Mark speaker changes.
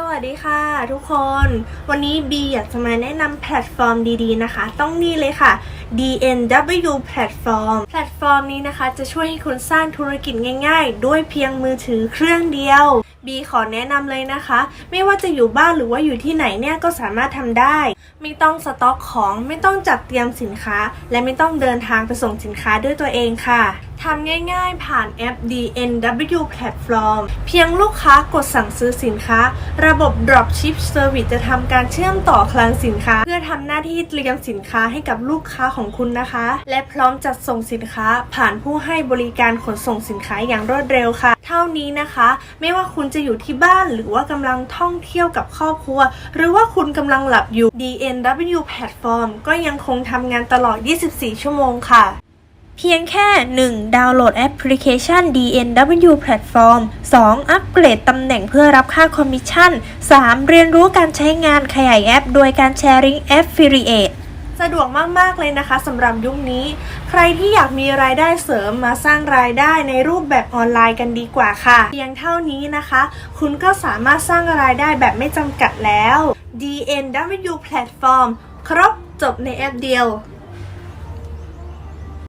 Speaker 1: สวัสดีค่ะทุกคน วันนี้บีอยากจะมาแนะนำแพลตฟอร์มดีๆนะคะ ต้องนี่เลยค่ะ DNW แพลตฟอร์มแพลตฟอร์มนี้นะคะจะช่วยให้คุณสร้างธุรกิจง่ายๆ ด้วยเพียงมือถือเครื่องเดียว บีขอแนะนำเลยนะคะ ไม่ว่าจะอยู่บ้านหรือว่าอยู่ที่ไหนเนี่ยก็สามารถทำได้ ไม่ต้องสต็อกของไม่ต้องจัดเตรียมสินค้า และไม่ต้องเดินทางไปส่งสินค้าด้วยตัวเองค่ะทำง่ายๆผ่านแอป DNW Platform เพียงลูกค้ากดสั่งซื้อสินค้า ระบบ Dropship Service จะทำการเชื่อมต่อคลังสินค้า เพื่อทำหน้าที่เตรียมสินค้าให้กับลูกค้าของคุณนะคะ และพร้อมจัดส่งสินค้า ผ่านผู้ให้บริการขนส่งสินค้าอย่างรวดเร็วค่ะ เท่านี้นะคะ ไม่ว่าคุณจะอยู่ที่บ้านหรือว่ากำลังท่องเที่ยวกับครอบครัว หรือว่าคุณกำลังหลับอยู่ DNW Platform ก็ยังคงทำงานตลอด 24 ชั่วโมงค่ะเพียงแค่ 1. ดาวน์โหลดแอปพลิเคชัน DNW Platform 2. อัปเกรดตำแหน่งเพื่อรับค่าคอมมิชชั่น 3. เรียนรู้การใช้งานขยายแอป โดยการแชร์ลิงก์ Affiliate สะดวกมากๆเลยนะคะสำหรับยุคนี้ ใครที่อยากมีรายได้เสริมมาสร้างรายได้ในรูปแบบออนไลน์กันดีกว่าค่ะ เพียงเท่านี้นะคะ คุณก็สามารถสร้างรายได้แบบไม่จำกัดแล้ว DNW Platform ครบจบในแอปเดียว